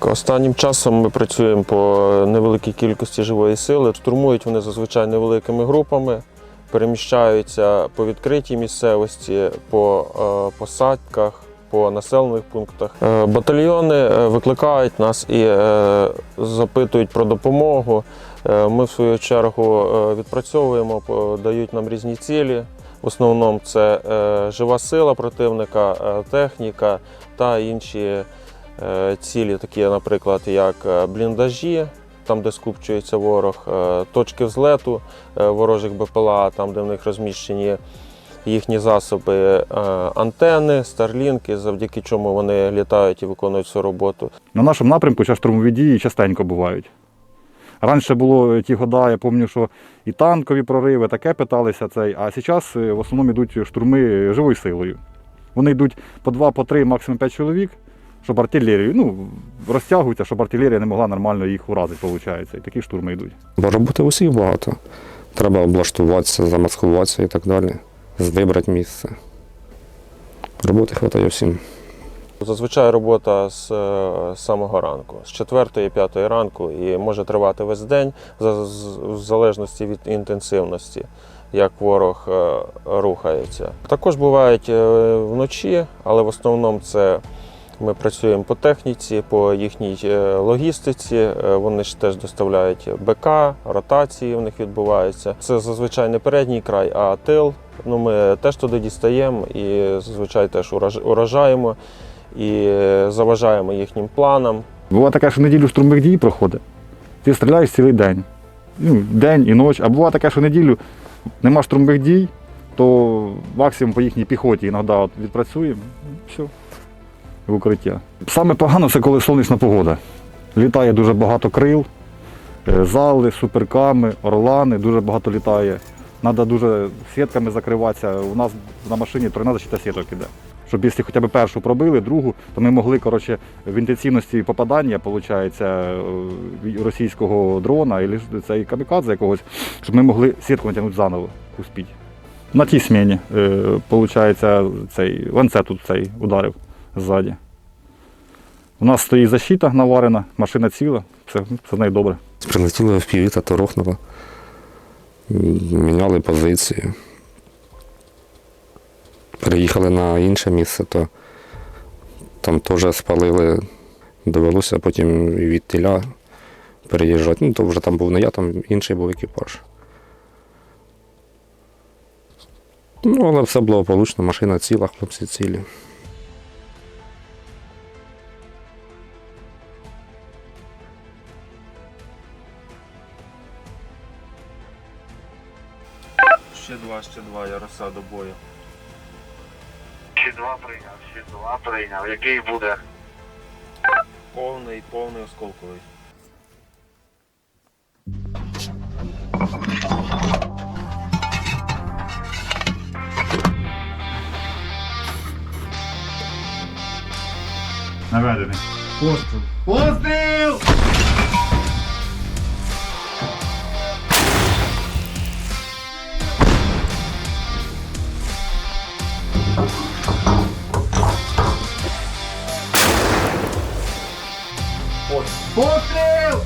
Останнім часом ми працюємо по невеликій кількості живої сили. Штурмують вони зазвичай невеликими групами, переміщаються по відкритій місцевості, по е, посадках, по населених пунктах. Е, Батальйони е, викликають нас і запитують про допомогу. Ми, в свою чергу, відпрацьовуємо, дають нам різні цілі. В основному це жива сила противника, техніка та інші цілі, такі, наприклад, як е, бліндажі, там, де скупчується ворог, е, точки взлету е, ворожих БПЛА, там, де в них розміщені їхні засоби, е, антени, старлінки, завдяки чому вони літають і виконують цю роботу. На нашому напрямку зараз штурмові дії частенько бувають. Раніше було ті года, я пам'ятаю, що і танкові прориви, таке питалися цей, а зараз е, в основному йдуть штурми живою силою. Вони йдуть по два, по три, максимум п'ять чоловік, щоб артилерію, ну, розтягуються, щоб артилерія не могла нормально їх уразити, виходить. І такі штурми йдуть. Бо роботи усіх багато. Треба облаштуватися, замаскуватися і так далі. Вибрати місце. Роботи вистачає всім. Зазвичай робота з е, самого ранку, з 4-5 ранку, і може тривати весь день, в залежності від інтенсивності, як ворог е, рухається. Також бувають е, вночі, але в основному це ми працюємо по техніці, по їхній е, логістиці. Е, Вони ж теж доставляють БК, ротації в них відбуваються. Це зазвичай не передній край, а тил. Ну, ми теж туди дістаємо і зазвичай теж ураж- уражаємо і заважаємо їхнім планам. Буває таке, що неділю штурмових дій проходить. Ти стріляєш цілий день. Ну, день і ніч. А буває таке, що неділю нема штурмових дій, то максимум по їхній піхоті іноді відпрацюємо, все, в укриття. Саме погано це коли сонячна погода. Літає дуже багато крил, е, зали, суперками, орлани, дуже багато літає. Треба дуже сітками закриватися. У нас на машині 13 щита сіток іде. Щоб якщо хоча б першу пробили, другу, то ми могли коротше, в інтенсивності попадання, виходить, російського дрона і цей камікадзе якогось, щоб ми могли сітку натягнути заново успіть. На тій сміні, виходить, цей ланцет тут цей ударив ззаді. У нас стоїть защита наварена, машина ціла, все, все нею добре. Прилетіло в півіта, то рухнуло. Міняли позиції. Переїхали на інше місце, то там теж спалили. Довелося потім від тіля переїжджати. Ну, то вже там був не я, там інший був екіпаж. Ну, але все благополучно, машина ціла, хлопці цілі. Ще два, ще два, яроса до бою. Ще два прийняв, ще два прийняв. Який буде? Повний, повний осколковий. Наведений. Постріл. Постріл! Постріл!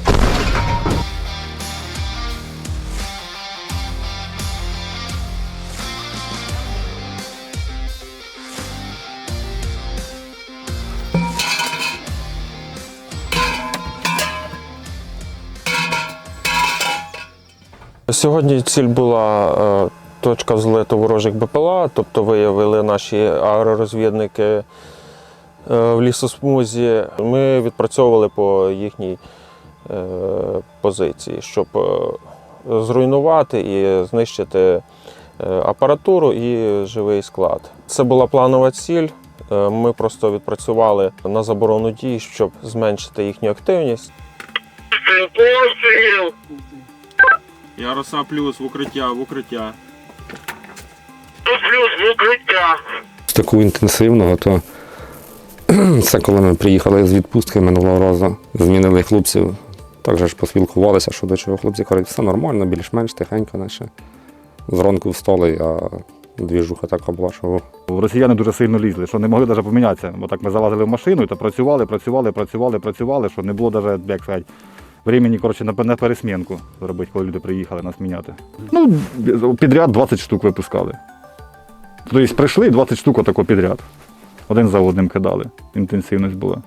Сьогодні ціль була е, точка взлету ворожих БПЛА, тобто виявили наші аеророзвідники в лісосмузі. Ми відпрацьовували по їхній е, позиції, щоб е, зруйнувати і знищити е, апаратуру і живий склад. Це була планова ціль. Е, Ми просто відпрацювали на заборону дій, щоб зменшити їхню активність. Постріл! Яроса плюс в укриття, в укриття. Плюс в укриття. З такого інтенсивного, то це коли ми приїхали з відпустки минулого разу, змінили хлопців. Так же ж поспілкувалися, що до чого хлопці кажуть, все нормально, більш-менш тихенько, наче. Зранку встали, а двіжуха така була, що Росіяни дуже сильно лізли, що не могли навіть помінятися. Бо так ми залазили в машину і то працювали, працювали, працювали, працювали, що не було навіть, як сказати, времени, коротше, на пересмінку зробити, коли люди приїхали нас міняти. Ну, підряд 20 штук випускали. Тобто прийшли 20 штук отако підряд. Один за одним кидали. Інтенсивність була.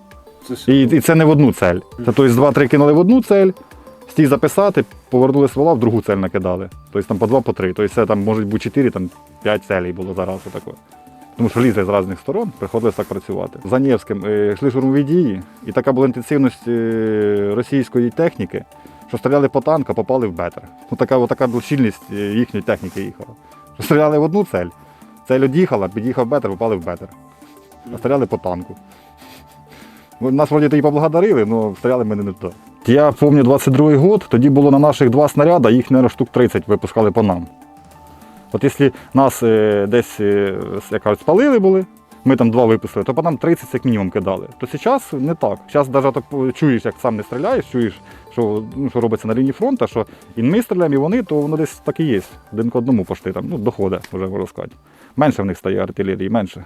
І, і це не в одну цель. Це тобто два-три кинули в одну цель, стій записати, повернули ствола, в другу цель накидали. Тобто там по два, по три. Тобто це там може бути чотири, там п'ять целей було зараз отако. Тому що лізли з різних сторон, приходилось так працювати. За Невським е, йшли штурмові дії, і така була інтенсивність е, російської техніки, що стріляли по танку, попали в бетер. Ну, така, отака була щільність е, їхньої техніки їхала. Що стріляли в одну цель, цель од'їхала, під'їхав бетер, попали в бетер. А стріляли по танку. Ну, Нас вроді і поблагодарили, але стріляли ми не туди. Я пам'ятаю 22-й год, тоді було на наших два снаряди, їх, мабуть, штук 30 випускали по нам. От якщо нас е, десь, е, як кажуть, спалили були, ми там два випустили, то по нам 30 як мінімум кидали. То зараз не так. Зараз навіть так чуєш, як сам не стріляєш, чуєш, що, ну, що робиться на лінії фронту, що і ми стріляємо, і вони, то воно десь так і є. Один к одному пошти там, ну, доходить, вже можна сказати. Менше в них стає артилерії, менше.